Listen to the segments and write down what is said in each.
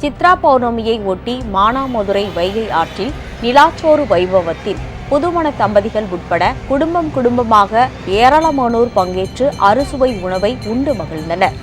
சித்ரா பௌர்ணமியை ஒட்டி மானாமதுரை வைகை ஆற்றில் நிலாச்சோறு வைபவத்தில் புதுமண தம்பதிகள் உட்பட குடும்பம் குடும்பமாக ஏராளமானோர் பங்கேற்று அறுசுவை உணவை உண்டு மகிழ்ந்தனர்.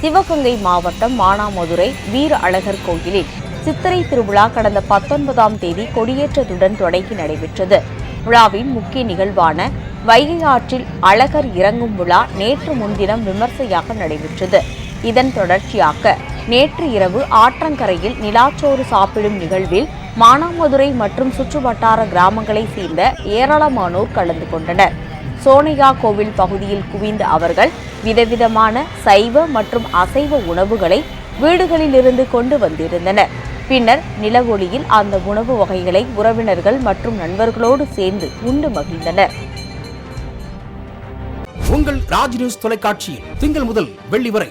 சிவகங்கை மாவட்டம் மானாமதுரை வீர அழகர் கோயிலில் சித்திரை திருவிழா கடந்த பத்தொன்பதாம் தேதி கொடியேற்றத்துடன் தொடங்கி நடைபெற்றது. விழாவின் முக்கிய நிகழ்வான வைகை ஆற்றில் அழகர் இறங்கும் விழா நேற்று முன்தினம் விமர்சையாக நடைபெற்றது. இதன் தொடர்ச்சியாக நேற்று இரவு ஆற்றங்கரையில் நிலாச்சோறு சாப்பிடும் நிகழ்வில் மானாமதுரை மற்றும் சுற்றுவட்டார கிராமங்களைச் சேர்ந்த ஏராளமானோர் கலந்து கொண்டனர். சோனையா கோவில் பகுதியில் குவிந்த அவர்கள் விதவிதமான சைவ மற்றும் அசைவ உணவுகளை வீடுகளிலிருந்து கொண்டு வந்திருந்தனர். பின்னர் நிலவொளியில் அந்த உணவு வகைகளை உறவினர்கள் மற்றும் நண்பர்களோடு சேர்ந்து உண்டு மகிழ்ந்தனர். உங்கள் ராஜ் நியூஸ் தொலைக்காட்சியில் திங்கள் முதல் வெள்ளி வரை